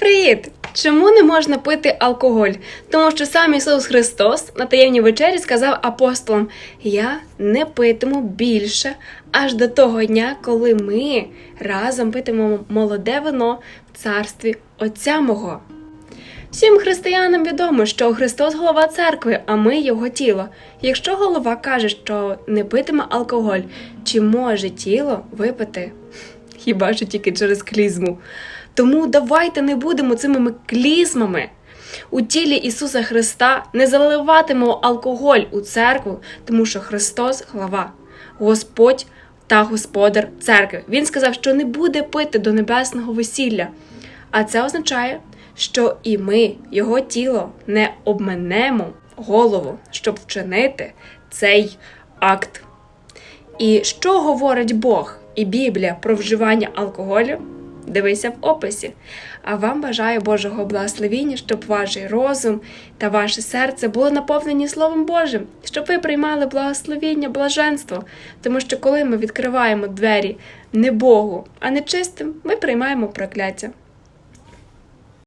Привіт! Чому не можна пити алкоголь? Тому що сам Ісус Христос на таємній вечері сказав апостолам: Я не питиму більше аж до того дня, коли ми разом питимемо молоде вино в царстві Отця мого. Всім християнам відомо, що Христос голова церкви, а ми його тіло. Якщо голова каже, що не питиме алкоголь, чи може тіло випити? Хіба що тільки через клізму. Тому давайте не будемо цими клізмами. У тілі Ісуса Христа не заливатимемо алкоголь у церкву, тому що Христос глава, Господь та Господар церкви. Він сказав, що не буде пити до небесного весілля. А це означає, що і ми, його тіло, не обменемо голову, щоб вчинити цей акт. І що говорить Бог і Біблія про вживання алкоголю? Дивися в описі. А вам бажаю Божого благословіння, щоб ваш розум та ваше серце були наповнені Словом Божим, щоб ви приймали благословіння, блаженство. Тому що коли ми відкриваємо двері не Богу, а нечистим, ми приймаємо прокляття.